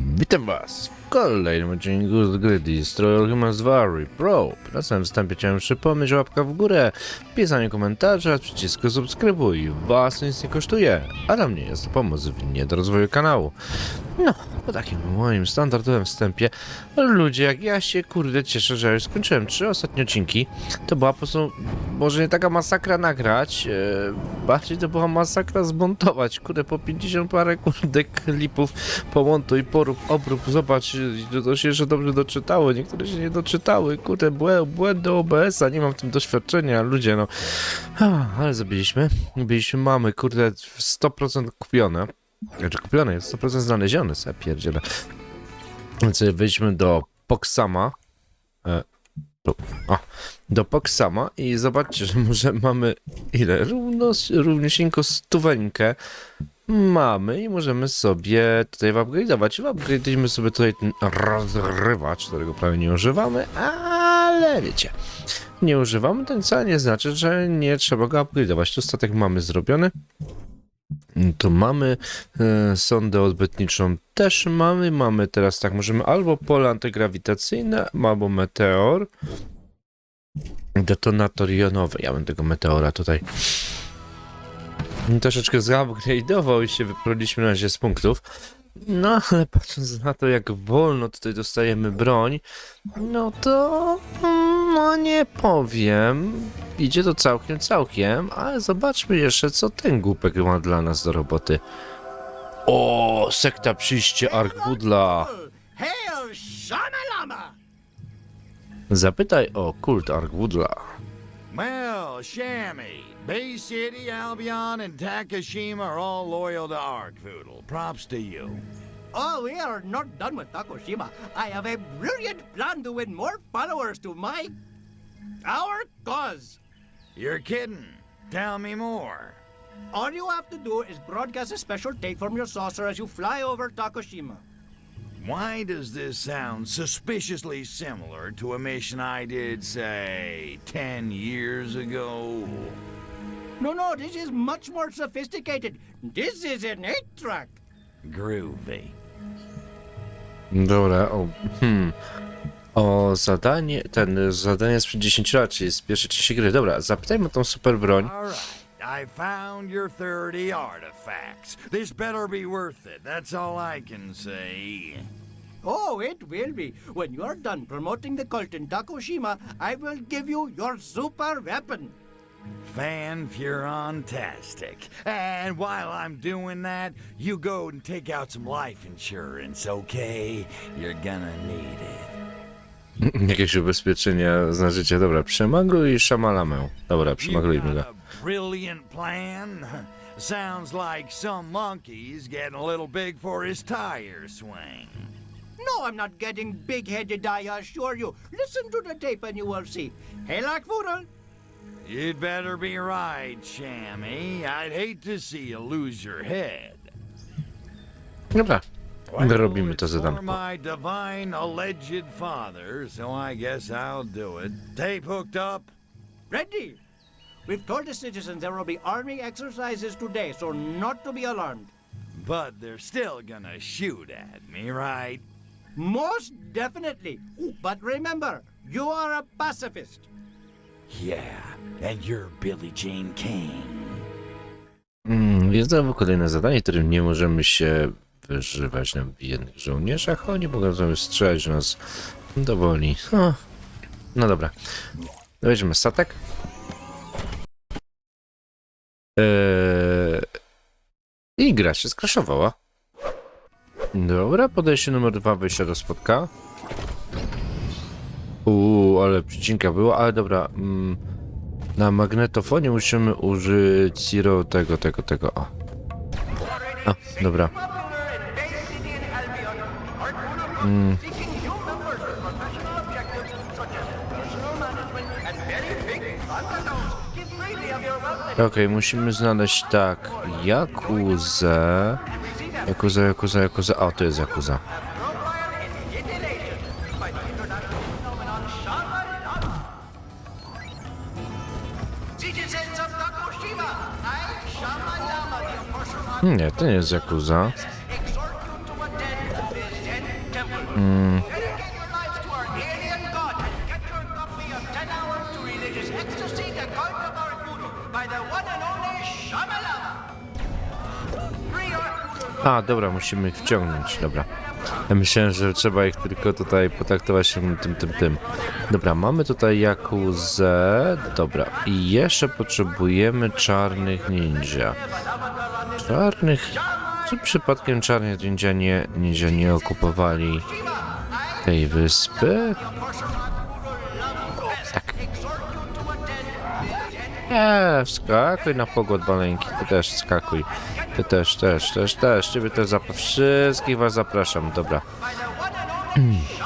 Witam Was w kolejnym odcinku z gry Destroy Humans 2 Reprobe. Na samym wstępie chciałem przypomnieć o łapka w górę, pisanie komentarza, przycisku subskrybuj. Was nic nie kosztuje, a dla mnie jest to pomoc w niedorozwoju kanału. No, po takim moim standardowym wstępie, ludzie jak ja się kurde cieszę, że już skończyłem trzy ostatnie odcinki. To była po prostu, może nie taka masakra nagrać, e, bardziej to była masakra zmontować. Kurde, po 50 parę kurde klipów pomontuj, porób, obrób, zobacz, to- to się jeszcze dobrze doczytało, niektóre się nie doczytały, kurde, błę, błędy OBS-a, nie mam w tym doświadczenia, ludzie, no. Ale zabiliśmy, byliśmy, mamy, kurde, 100% kupione. Znaczy kupione jest 100% znalezione, sobie pierdzielę. Więc sobie wejdźmy do Poksama. O, do Poksama i zobaczcie, że może mamy ile? Równo, równiusieńko stuweńkę mamy i możemy sobie tutaj upgrade'ować. Upgrade'ujmy sobie tutaj ten rozrywacz, którego prawie nie używamy, ale wiecie, nie używamy, ten wcale nie znaczy, że nie trzeba go upgrade'ować. Tu statek mamy zrobiony. Tu mamy e, sondę odbytniczą też mamy. Mamy teraz tak, możemy albo pole antygrawitacyjne, albo meteor. Detonator jonowy. Ja bym tego meteora tutaj troszeczkę zupgrade'ował i się wyproliśmy na razie z punktów. No, ale patrząc na to, jak wolno tutaj dostajemy broń, no to mm, no nie powiem. Idzie to całkiem, całkiem, ale zobaczmy jeszcze, co ten głupek ma dla nas do roboty. O, sekta przyjście Arkbudla. Hail Shamalama! Zapytaj o kult Arkbudla. Well, Shammy, Bay City, Albion, and Takashima are all loyal to Arkvoodle. Props to you. Oh, we are not done with Takoshima. I have a brilliant plan to win more followers to my. our cause. You're kidding. Tell me more. All you have to do is broadcast a special take from your saucer as you fly over Takoshima. Why does this sound suspiciously similar to a mission I did, say, 10 years ago? No, no, this is much more sophisticated. This is an eight track. Groovy. Dobra, o, hmm. O zadanie, ten zadanie sprzed 10 lat, czyli z pierwszej części gry. Dobra, zapytajmy o tą super broń. I found your 30 artifacts. This better be worth it. That's all I can say. Oh, it will be. When you're done promoting the cult in Takoshima, I will give you your super weapon. Fan Furon-tastic. And while I'm doing that, you go and take out some life insurance, okay? You're gonna need it. Jakieś ubezpieczenia na życie. Dobra, przemagluj i szamalamę. Dobra, przemaglujmy go. brilliant plan? Sounds like some monkey's getting a little big for his tire swing. No, I'm not getting big-headed, I assure you. Listen to the tape and you will see. Hey, You'd better be right, Shammy. I'd hate to see you lose your head. Dobra, robimy to zadanko. my divine alleged father, so I guess I'll do it. Tape hooked up? ready. We've told the citizens there will be army exercises today, so not to be alarmed. But they're still gonna shoot at me, right? Most definitely. But remember, you are a pacifist. Yeah, and you're Billie Jean King. Mm, jest znowu kolejne zadanie, którym nie możemy się wyżywać na biednych żołnierzach. Oni mogą strzelać nas dowoli. No, no dobra. Weźmy statek. Eee... I gra się skraszowała. Dobra, podejście numer dwa wyjścia do spotka. Uuu, ale przycinka była, ale dobra. Mm, na magnetofonie musimy użyć Zero tego, tego, tego. O. A, dobra. Mm. Okej, musimy znaleźć tak. Jakuzę. Jakuza, Jakuza, Jakuza. O, to jest Jakuza. Nie, to nie jest Jakuza. Mm, Dedicate your lives to our alien god and get your copy of 10 Hours to Religious Ecstasy, the Cult of Our Voodoo, by the one and only Shamalama. Free our voodoo a, dobra, musimy ich wciągnąć, dobra. Ja myślałem, że trzeba ich tylko tutaj potraktować tym, tym, tym, tym. Dobra, mamy tutaj Jakuzę, dobra. I jeszcze potrzebujemy czarnych ninja. Czarnych... Czy przypadkiem czarnych ninja nie, ninja nie okupowali tej wyspy? Tak. Nie, wskakuj na pogład maleńki, ty też wskakuj. Ty też, też, też, też, ciebie też zapraszam. Wszystkich was zapraszam, dobra.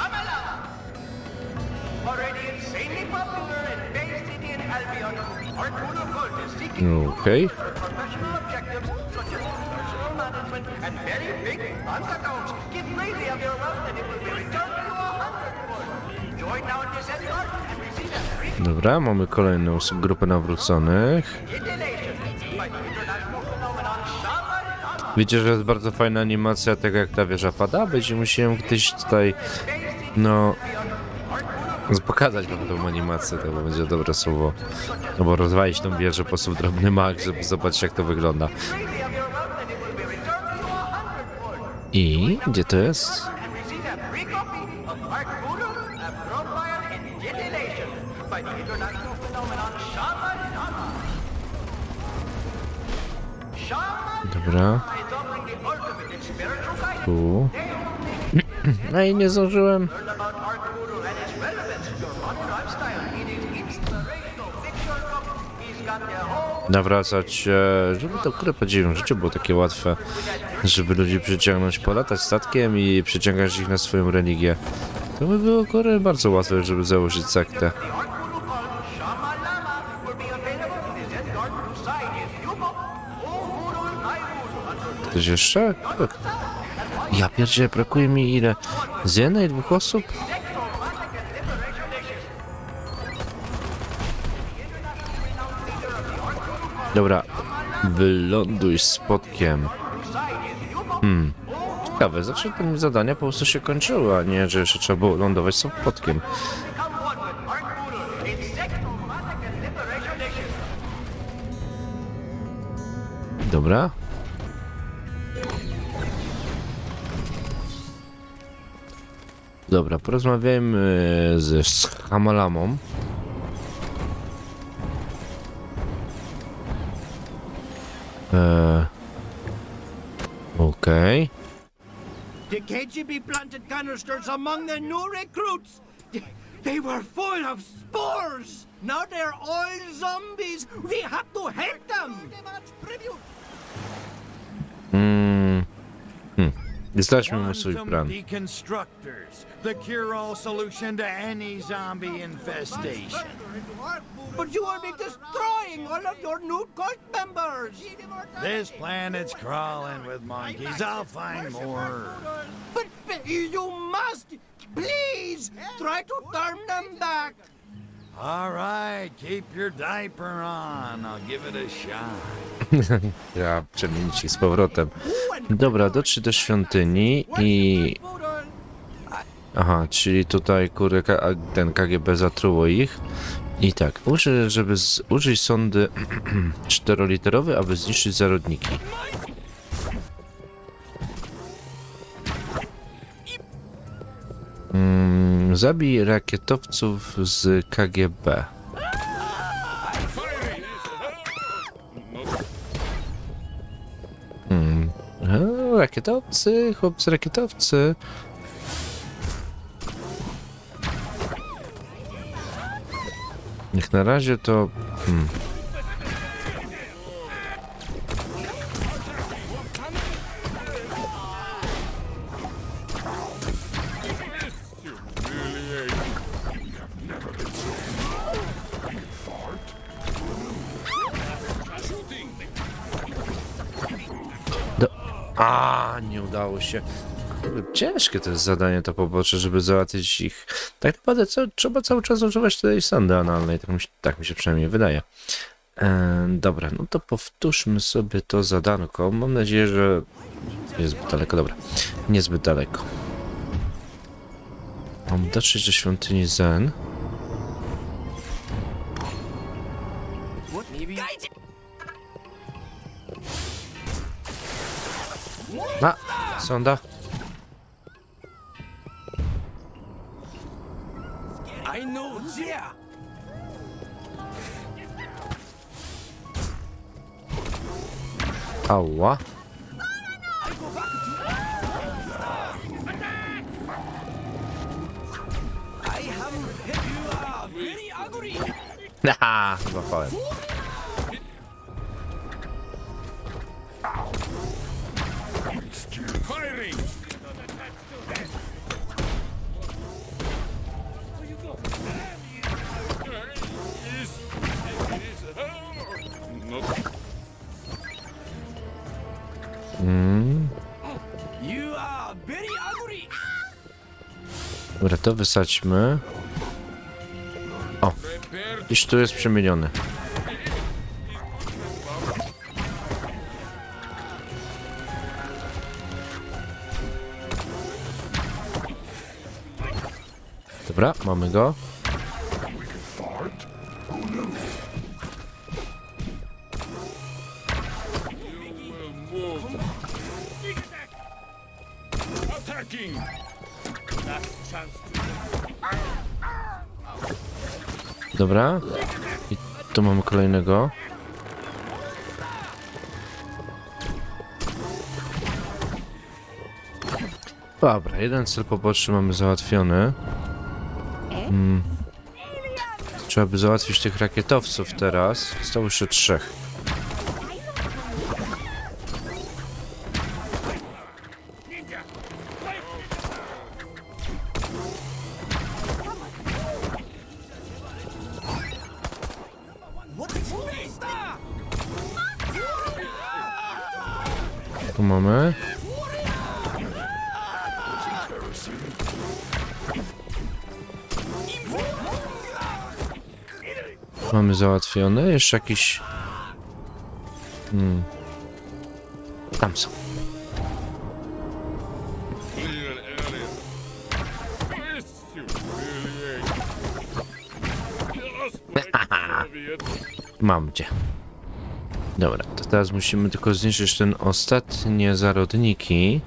Okej. professional and very big freely of your wealth and it will be returned to a hundredfold. Join now in this escort and receive a free Dobra, mamy kolejną grupę nawróconych. Widzicie, że jest bardzo fajna animacja tego, jak ta wieża pada. Będzie musiałem kiedyś tutaj, no, pokazać wam tą animację, to będzie dobre słowo. No bo rozwalić tą wieżę po prostu w drobny mak, żeby zobaczyć, jak to wygląda. International phenomenon Shaman Shaman Dobra, tu. No i nie zdążyłem. To nawracać żeby to które podziwiam życie było takie łatwe, żeby ludzi przyciągnąć, polatać statkiem i przyciągać ich na swoją religię. To by było bardzo łatwe, żeby założyć sektę. Ktoś jeszcze? Ja pierdzielę, brakuje mi ile? Z jednej, dwóch osób? Dobra, wyląduj spotkiem. Hmm. Ciekawe, zawsze te zadania po prostu się kończyły, a nie, że jeszcze trzeba było lądować Nation. Dobra. Dobra, porozmawiajmy ze Hamalamą. Eee, Okej. The KGB planted canisters among the new recruits. They were full of spores. Now they're all zombies. We have to help them. Mm. Jesteśmy mu swój plan. deconstructors, the cure-all solution to any zombie infestation. But you will be destroying all of your new cult members. This planet's crawling with monkeys. I'll find more. But, but you must, please, try to turn them back. All right, keep your diaper on. I'll give it a shot. Ja przemienić ich z powrotem. Dobra, dotrzyj do świątyni i Aha, czyli tutaj kurde, K- a ten KGB zatruło ich. I tak, użyj, żeby z, użyj sondy czteroliterowej, aby zniszczyć zarodniki. Mm, zabij rakietowców z KGB. Hmm. Rakietowcy, chłopcy rakietowcy. Jak na razie to. Hmm. Udało się. Kurde, Ciężkie to jest zadanie to pobocze, żeby załatwić ich. Tak naprawdę co, trzeba cały czas używać tej sondy analnej, tak mi, się- tak mi się przynajmniej wydaje. E, dobra, no to powtórzmy sobie to zadanko. Mam nadzieję, że jest zbyt daleko. Dobra, niezbyt daleko. Mam dotrzeć do świątyni Zen. A, sonda. I know there. Ała. I have you are very ugly. Haha, złapałem. You. Dobra, to wysadźmy. O, iż tu jest przemieniony. Dobra, mamy go. Dobra. I tu mamy kolejnego. Dobra, jeden cel poboczny mamy załatwiony. Mm. Trzeba by załatwić tych rakietowców teraz. Zostało jeszcze trzech. Załatwione. Jeszcze jakiś... Hmm. Tam są. Mam cię. Dobra, to teraz musimy tylko zniszczyć ten ostatnie zarodniki.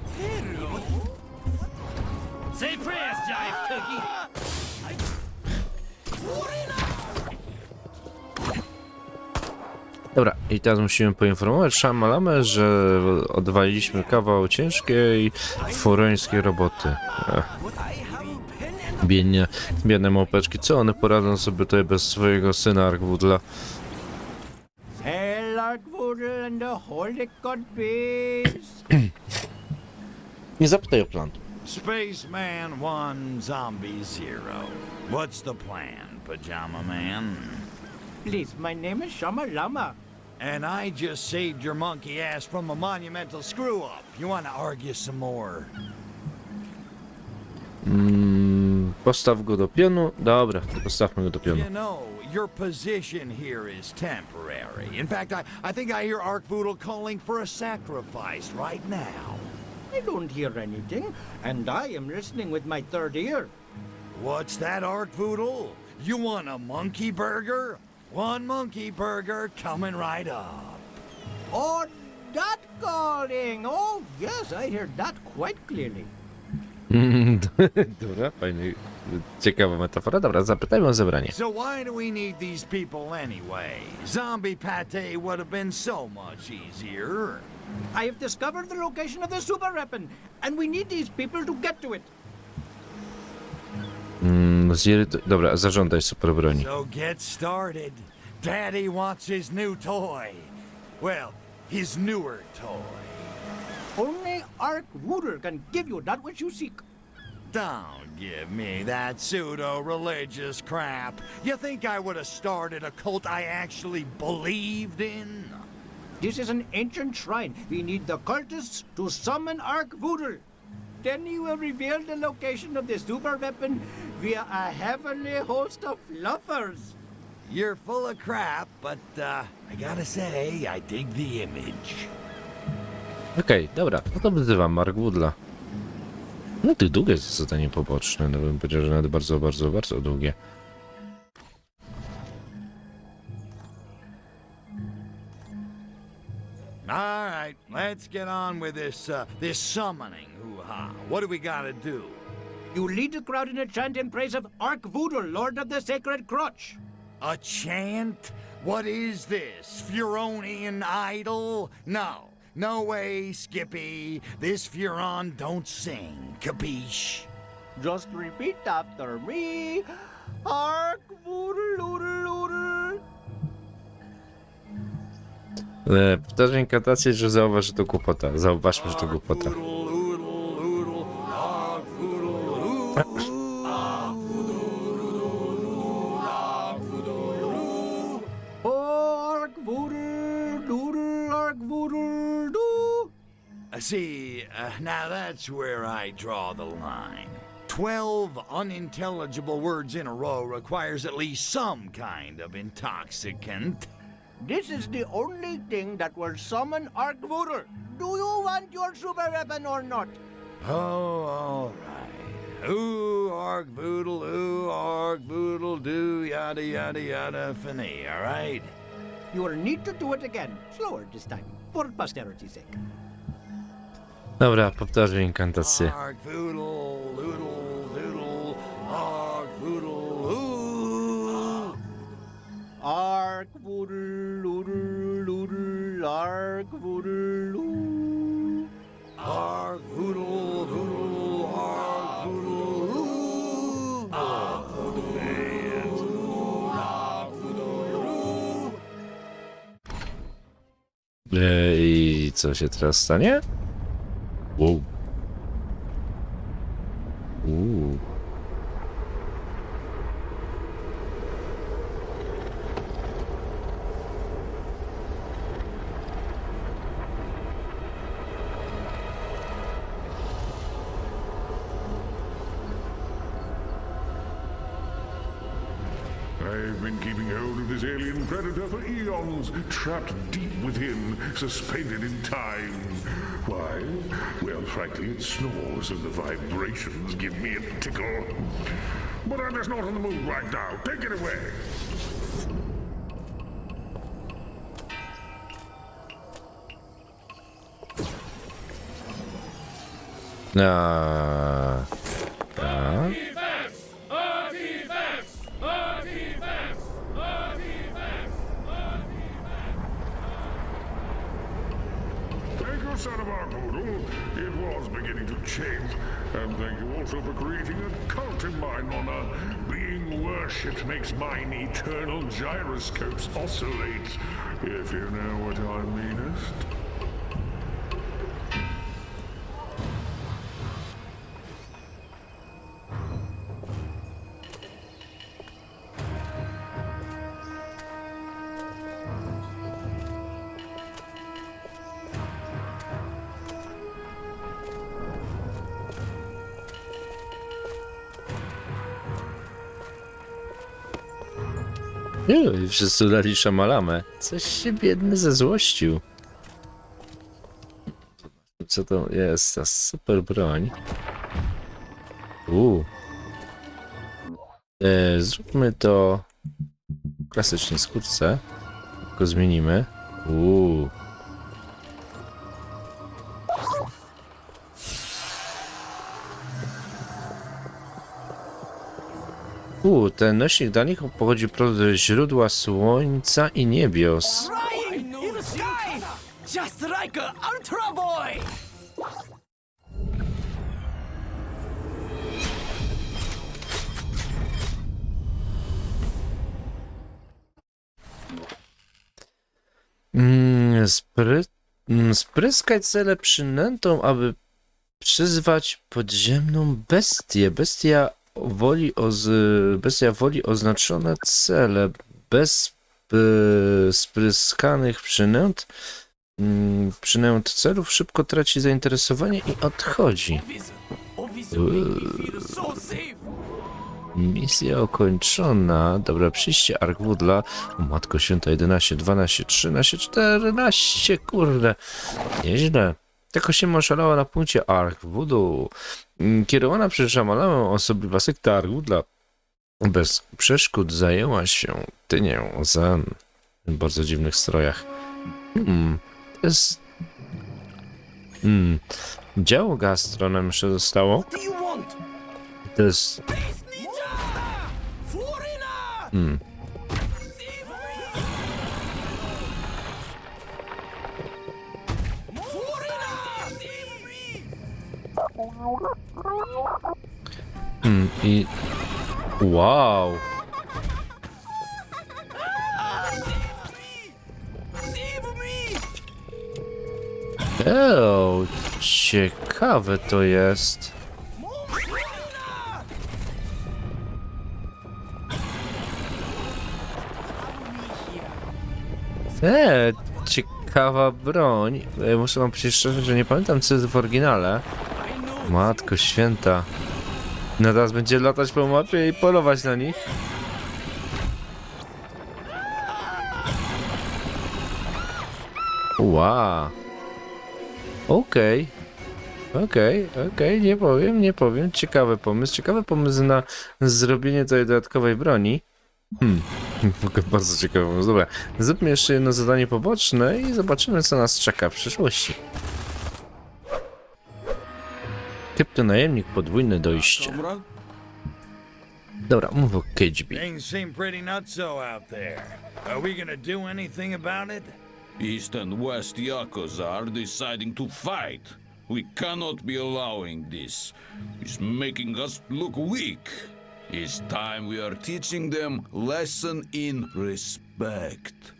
Dobra, i teraz musimy poinformować Shamalamę, że odwaliliśmy kawał ciężkiej foreńskiej roboty. Ech, biednie, biedne małpeczki, co one poradzą sobie tutaj bez swojego syna Arkwoodla? Nie zapytaj o plan. Spaceman 1, Zombie 0. What's the plan, Pajama Man? Please, my name is Shama Lama. And I just saved your monkey ass from a monumental screw up. You want to argue some more? Mm, postaw go do pionu. Dobra, postawmy go do pionu. You know, your position here is temporary. In fact, I, I think I hear Arkvoodle calling for a sacrifice right now. I don't hear anything, and I am listening with my third ear. What's that, Arkvoodle? You want a monkey burger? One monkey burger coming right up. Oh, that calling! Oh, yes, I heard that quite clearly. Dobra, fajny, ciekawa metafora. Dobra, zapytajmy o zebranie. So why do we need these people anyway? Zombie pate would have been so much easier. I have discovered the location of the super weapon, and we need these people to get to it. Mm, zirytu... Dobra, zażądaj super broni. So get started. Daddy wants his new toy. Well, his newer toy. Only Arkvoodle can give you that which you seek. Don't give me that pseudo-religious crap. You think I would have started a cult I actually believed in? This is an ancient shrine. We need the cultists to summon Arkvoodle. Then he will reveal the location of the super weapon via a heavenly host of fluffers. You're full of crap, but uh, I gotta say, I dig the image. Okej, dobra, no to wyzywam Mark Woodla. No to długie jest zadanie poboczne, no bym powiedział, że nawet bardzo, bardzo, bardzo długie. All right, let's get on with this uh, this summoning hoo-ha. What do we gotta do? You lead the crowd in a chant in praise of Arkvoodle, Lord of the Sacred Crotch. A chant? What is this? Furonian idol? No. No way, Skippy. This Furon don't sing. Capiche? Just repeat after me. Arkvoodle, oodle, oodle. E, Powtarzam inkantację, że zauważ, że to głupota. Zauważmy, że to głupota. See, uh, now that's where I draw the line. Twelve unintelligible words in a row requires at least some kind of intoxicant. This is the only thing that will summon Arkvoodle. Do you want your super weapon or not? Oh, all right. Ooh, arg voodle, ooh, arg do, yada, yada, yada, finny, all right? You will need to do it again, slower this time, for posterity's sake. Dobra, powtarzam inkantację. I co się teraz stanie? Wow. Uuu. I've been keeping hold of this alien predator for eons, trapped deep within, suspended in time. Why? Well, frankly, it snores and the vibrations give me a tickle. But I'm just not in the mood right now. Take it away. A, son of our poodle. It was beginning to change. And thank you also for creating a cult in mine honor. Being worshipped makes mine eternal gyroscopes oscillate, if you know what I meanest. Wszyscy dali szamalamę. Coś się biedny zezłościł. Co to jest? Ta super broń. Uuu. E, zróbmy to klasycznie skórce. Tylko zmienimy. Uuu. Uuu, ten nośnik danych pochodzi ze źródła słońca i niebios. Mm, spry... mm, Spryskać cele przynętą, aby przyzwać podziemną bestię. Bestia woli, oz... Bestia woli oznaczone cele. Bez e, spryskanych przynęt mm, przynęt celów szybko traci zainteresowanie i odchodzi. Safe. Misja ukończona. Dobra, przyjście Arkwoodla. Matko Święta 11, 12, 13, 14. Kurde. Nieźle. Tak się oszalała na punkcie Ark Voodoo. Mm, Kierowana przez szamalałę osobliwa sekta Ark dla bez przeszkód zajęła się tynią zen w bardzo dziwnych strojach. Hmm, to jest... Hmm, działo gastro nam jeszcze zostało. To jest... Hmm, hmm, i... Wow! Eee, ciekawe to jest. Eee, ciekawa broń. E, muszę wam szczerze, że nie pamiętam co jest w oryginale. Matko święta. No teraz będzie latać po mapie i polować na nich. Wow. Okej. Okej, okej, nie powiem, nie powiem. Ciekawy pomysł, ciekawy pomysł na zrobienie tej dodatkowej broni. Hmm, bardzo ciekawy pomysł. Dobra, zróbmy jeszcze jedno zadanie poboczne i zobaczymy, co nas czeka w przyszłości. Kryptonajemnik, podwójne dojście. Dobra, mów o KGB. Things seem pretty nutso out there. Are we gonna do anything about it? East and West Yakuza are deciding to fight. We cannot be allowing this. It's making us look weak. It's time we are teaching them lesson in respect.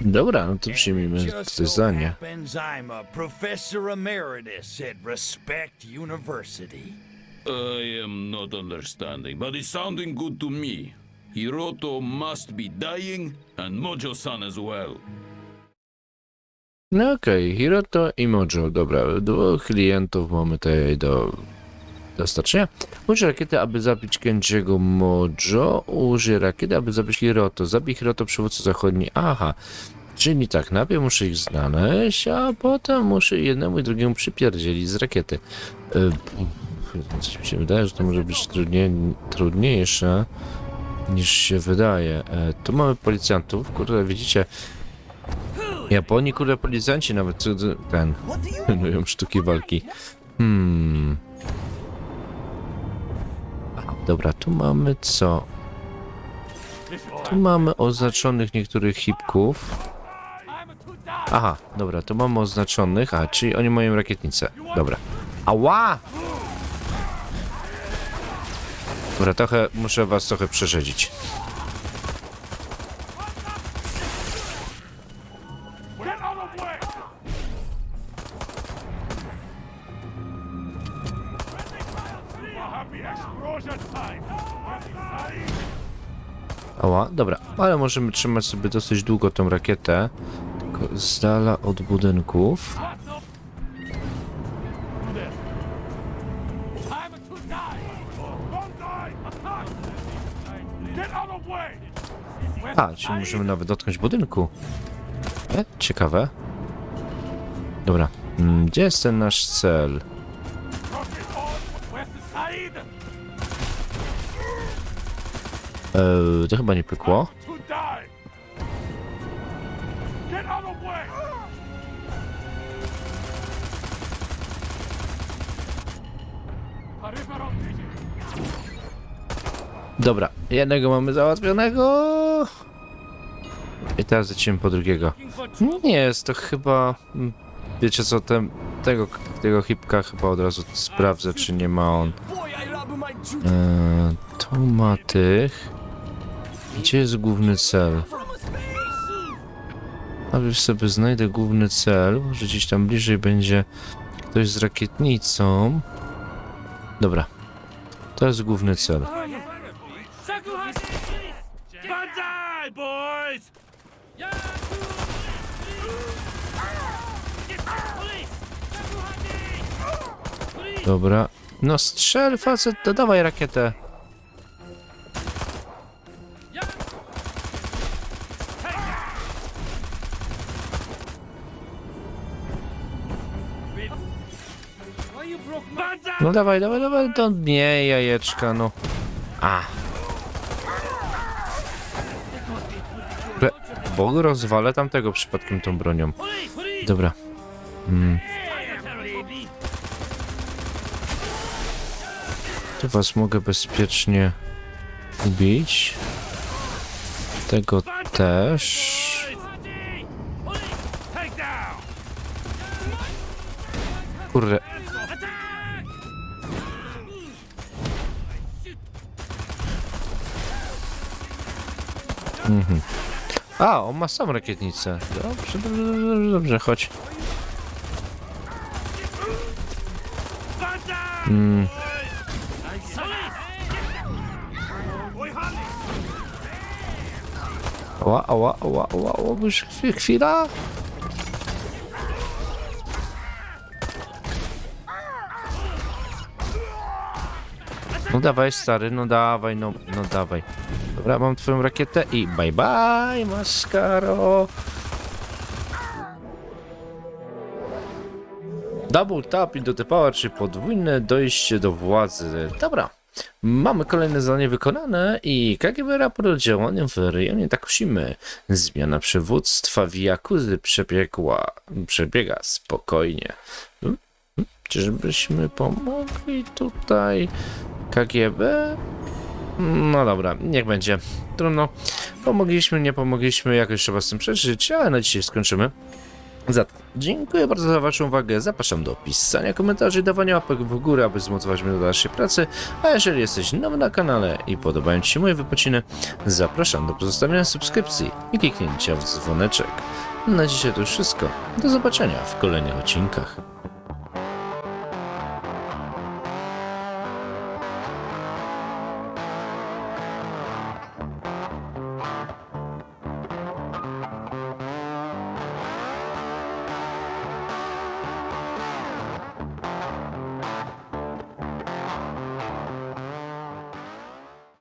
Dobra, no to przyjmijmy Just to so zdanie. happens I'm a professor emeritus at Respect University. I am not understanding, but it's sounding good to me. Hiroto must be dying, and Mojo-san as well. No okej, Hiroto i Mojo. Dobra, dwóch klientów mamy tutaj do dostarczenia. Użyj rakiety, aby zabić Kenjiego Mojo. Użyj rakiety, aby zabić Hiroto. Zabij Hiroto, przywódcę zachodni. Aha. Czyli tak, najpierw muszę ich znaleźć, a potem muszę jednemu i drugiemu przypierdzielić z rakiety. E, Coś mi się wydaje, że to może być trudnie, trudniejsze niż się wydaje. E, tu mamy policjantów, kurde, widzicie, Japonii, kurde, policjanci nawet ten, trenują sztuki walki. Hmm. Dobra, tu mamy co? Tu mamy oznaczonych niektórych hipków. Aha, dobra, to mamy oznaczonych, a, czyli oni mają rakietnicę. Dobra. Ała! Dobra, trochę, muszę was trochę przerzedzić. Ale możemy trzymać sobie dosyć długo tą rakietę, tylko z dala od budynków. A, czyli możemy nawet dotknąć budynku. E, ciekawe. Dobra, mm, gdzie jest ten nasz cel? Eee, to chyba nie pykło. Dobra, jednego mamy załatwionego. I teraz lecimy po drugiego. Nie jest to chyba... Wiecie co, ten, tego, tego hipka chyba od razu sprawdzę, czy nie ma on. Eee, tu ma tych. Gdzie jest główny cel? From a space! Najpierw sobie znajdę główny cel, może gdzieś tam bliżej będzie ktoś z rakietnicą. Dobra. To jest główny cel. Dobra. No strzel facet, to dawaj rakietę. No dawaj, dawaj, dawaj, to nie jajeczka, no. A. Be- Bo rozwalę tamtego przypadkiem tą bronią. Dobra. Mm. Tu was mogę bezpiecznie ubić. Tego też. Kurde. Mhm. A, on ma sam rakietnicę. Dobrze, dobrze, dobrze, dobrze, dobrze, chodź. Mm. Ała, ała, ała, ała, ała, już chwi- chwila. No dawaj stary, no dawaj, no, no dawaj. Dobra, mam twoją rakietę i bye bye, maskaro. Double tap into the power, czyli podwójne dojście do władzy. Dobra. Mamy kolejne zadanie wykonane i KGB raport o działaniu w rejonie Takushimy. Zmiana przywództwa w Jakuzy przebiegła, przebiega spokojnie. Hmm? Hmm? Czyżbyśmy pomogli tutaj KGB? No dobra, niech będzie. Trudno. Pomogliśmy, nie pomogliśmy, jakoś trzeba z tym przeżyć, ale na dzisiaj skończymy. Zatem dziękuję bardzo za Waszą uwagę. Zapraszam do pisania komentarzy i dawania łapek w górę, aby zmotywować mnie do dalszej pracy. A jeżeli jesteś nowy na kanale i podobają Ci się moje wypociny, zapraszam do pozostawienia subskrypcji i kliknięcia w dzwoneczek. Na dzisiaj to już wszystko. Do zobaczenia w kolejnych odcinkach.